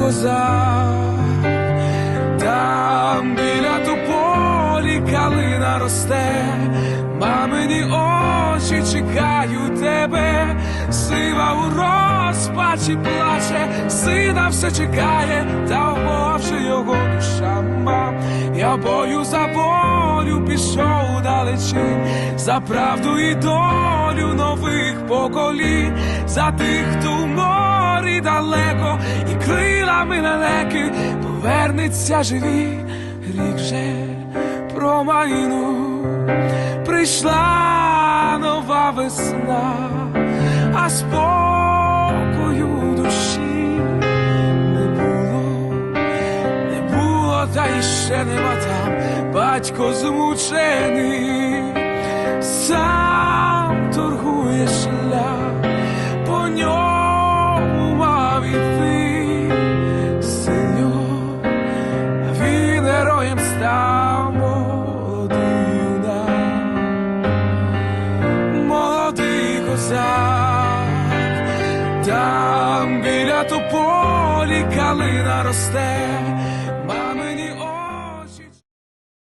козак, там біля тополі калина росте, мамині очі чекають тебе, сива у розпачі плаче, сина все чекає, та вмовчи його. Я бою за волю пішов далечінь, за правду і долю нових поколінь, за тих, хто в морі далеко, і крилами лелеки повернеться живі, рік же промайну. Прийшла нова весна, а спокою та й ще нема там. Батько змучений, сам торгує шлях, по ньому мав іти син він героєм став молодий юнак молодий козак, там біля тополі калина росте,